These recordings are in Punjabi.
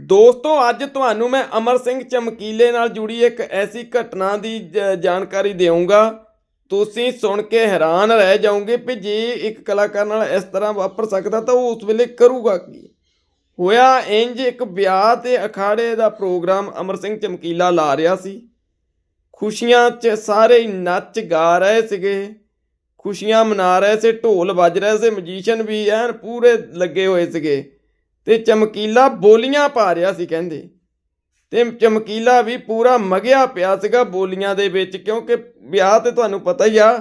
ਦੋਸਤੋ, ਅੱਜ ਤੁਹਾਨੂੰ ਮੈਂ ਅਮਰ ਸਿੰਘ ਚਮਕੀਲੇ ਨਾਲ ਜੁੜੀ ਇੱਕ ਐਸੀ ਘਟਨਾ ਦੀ ਜ- ਜਾਣਕਾਰੀ ਦੇਵਾਂਗਾ ਤੁਸੀਂ ਸੁਣ ਕੇ ਹੈਰਾਨ ਰਹਿ ਜਾਓਗੇ ਕਿ ਜੇ ਇੱਕ ਕਲਾਕਾਰ ਨਾਲ ਇਸ ਤਰ੍ਹਾਂ ਵਾਪਰ ਸਕਦਾ ਤਾਂ ਉਹ ਉਸ ਵੇਲੇ ਕਰੂਗਾ ਕੀ? ਹੋਇਆ ਇੰਜ ਇੱਕ ਵਿਆਹ ਤੇ ਅਖਾੜੇ ਦਾ ਪ੍ਰੋਗਰਾਮ ਅਮਰ ਸਿੰਘ ਚਮਕੀਲਾ ਲਾ ਰਿਹਾ ਸੀ। ਖੁਸ਼ੀਆਂ 'ਚ ਸਾਰੇ ਨੱਚ ਗਾ ਰਹੇ ਸੀਗੇ। ਖੁਸ਼ੀਆਂ ਮਨਾ ਰਹੇ ਸੀ, ਢੋਲ ਵੱਜ ਰਹੇ ਸੀ ਮਜੀਸ਼ੀਅਨ ਵੀ ਐਨ ਪੂਰੇ ਲੱਗੇ ਹੋਏ ਸੀਗੇ। ਤੇ ਚਮਕੀਲਾ ਬੋਲੀਆਂ ਪਾ ਰਿਹਾ ਸੀ ਕਹਿੰਦੇ। ਤੇ ਚਮਕੀਲਾ ਵੀ ਪੂਰਾ ਮਗਿਆ ਪਿਆ ਸੀਗਾ ਬੋਲੀਆਂ ਦੇ ਵਿੱਚ, ਕਿਉਂਕਿ ਵਿਆਹ ਤੇ ਤੁਹਾਨੂੰ ਪਤਾ ਹੀ ਆ,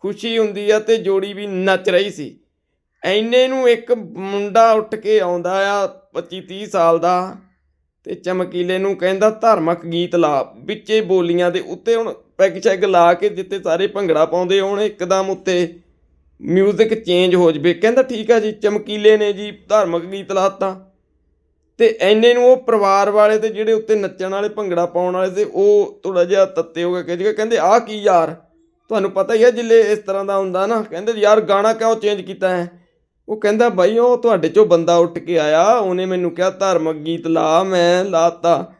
ਖੁਸ਼ੀ ਹੁੰਦੀ ਆ ਤੇ ਜੋੜੀ ਵੀ ਨੱਚ ਰਹੀ ਸੀ। ਐਨੇ ਨੂੰ ਇੱਕ ਮੁੰਡਾ ਉੱਠ ਕੇ ਆਉਂਦਾ ਆ 25 30 ਸਾਲ ਦਾ ਤੇ ਚਮਕੀਲੇ ਨੂੰ ਕਹਿੰਦਾ ਧਾਰਮਿਕ ਗੀਤ ਲਾ, ਵਿੱਚੇ ਬੋਲੀਆਂ ਦੇ ਉੱਤੇ ਹੁਣ ਪੈਗ ਸ਼ੈਗ ਲਾ ਕੇ ਜਿੱਤੇ ਸਾਰੇ ਭੰਗੜਾ ਪਾਉਂਦੇ ਹੋਣ ਇੱਕਦਮ ਉੱਤੇ ਮਿਊਜ਼ਿਕ ਚੇਂਜ ਹੋ ਜਵੇ। ਕਹਿੰਦਾ ਠੀਕ ਆ ਜੀ, ਚਮਕੀਲੇ ਨੇ ਜੀ, ਧਾਰਮਿਕ ਗੀਤ ਲਾਤਾ। ਤੇ ਐਨੇ ਨੂੰ ਉਹ ਪਰਿਵਾਰ ਵਾਲੇ ਤੇ ਜਿਹੜੇ ਉੱਤੇ ਨੱਚਣ ਵਾਲੇ, ਭੰਗੜਾ ਪਾਉਣ ਵਾਲੇ ਸੀ ਉਹ ਥੋੜਾ ਜਿਹਾ ਤੱਤੇ ਹੋ ਗਏ ਕਿ ਕਹਿੰਦੇ, ਆਹ ਕੀ ਯਾਰ? ਤੁਹਾਨੂੰ ਪਤਾ ਹੀ ਹੈ ਜਿੱਲੇ ਇਸ ਤਰ੍ਹਾਂ ਦਾ ਹੁੰਦਾ ਨਾ, ਕਹਿੰਦੇ, ਯਾਰ ਗਾਣਾ ਕਿਉਂ ਚੇਂਜ ਕੀਤਾ ਹੈ? ਉਹ ਕਹਿੰਦਾ, ਬਾਈ, ਉਹ ਤੁਹਾਡੇ ਚੋਂ ਬੰਦਾ ਉੱਠ ਕੇ ਆਇਆ, ਉਹਨੇ ਮੈਨੂੰ ਕਿਹਾ, ਧਾਰਮਿਕ ਗੀਤ ਲਾ, ਮੈਂ ਲਾਤਾ।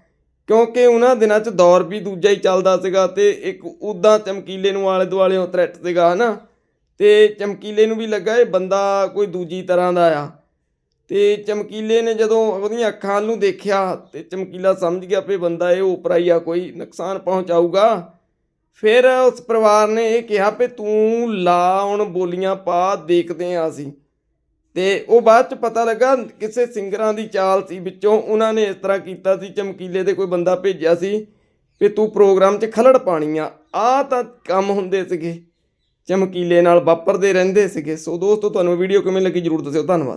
ਕਿਉਂਕਿ ਉਹਨਾਂ ਦਿਨਾਂ 'ਚ ਦੌਰ ਵੀ ਦੂਜਾ ਹੀ ਚੱਲਦਾ ਸੀਗਾ ਤੇ ਇੱਕ ਉਦਾਂ ਚਮਕੀਲੇ ਨੂੰ ਆਲੇ ਦੁਆਲੇ ਥ੍ਰੈਟ ਸੀਗਾ, ਹਨਾ? ਤੇ ਚਮਕੀਲੇ ਨੂੰ ਵੀ ਲੱਗਾ ਇਹ ਬੰਦਾ ਕੋਈ ਦੂਜੀ ਤਰ੍ਹਾਂ ਦਾ ਆ। ਤੇ ਚਮਕੀਲੇ ਨੇ ਜਦੋਂ ਉਹਦੀਆਂ ਅੱਖਾਂ ਨੂੰ ਦੇਖਿਆ ਤੇ ਚਮਕੀਲਾ ਸਮਝ ਗਿਆ ਵੀ ਬੰਦਾ ਇਹ ਉਪਰਾ ਹੀ ਆ, ਕੋਈ ਨੁਕਸਾਨ ਪਹੁੰਚਾਊਗਾ। ਫਿਰ ਉਸ ਪਰਿਵਾਰ ਨੇ ਇਹ ਕਿਹਾ ਵੀ ਤੂੰ ਲਾ, ਹੁਣ ਬੋਲੀਆਂ ਪਾ, ਦੇਖਦੇ ਆ ਅਸੀਂ। ਤੇ ਉਹ ਬਾਅਦ ਚ ਪਤਾ ਲੱਗਾ ਕਿਸੇ ਸਿੰਗਰਾਂ ਦੀ ਚਾਲ ਸੀ ਵਿੱਚੋਂ, ਉਹਨਾਂ ਨੇ ਇਸ ਤਰ੍ਹਾਂ ਕੀਤਾ ਸੀ, ਚਮਕੀਲੇ ਦੇ ਕੋਈ ਬੰਦਾ ਭੇਜਿਆ ਸੀ ਵੀ ਤੂੰ ਪ੍ਰੋਗਰਾਮ 'ਚ ਖਲੜ ਪਾਣੀ ਆ। ਆ ਤਾਂ ਕੰਮ ਹੁੰਦੇ ਸੀਗੇ। ਚਮਕੀਲੇ ਨਾਲ ਵਾਪਰਦੇ ਰਹਿੰਦੇ ਸੀਗੇ। ਸੋ ਦੋਸਤੋ ਤੁਹਾਨੂੰ ਵੀਡੀਓ ਕਿਵੇਂ ਲੱਗੀ? ਜਰੂਰ ਦੱਸਿਓ। ਧੰਨਵਾਦ।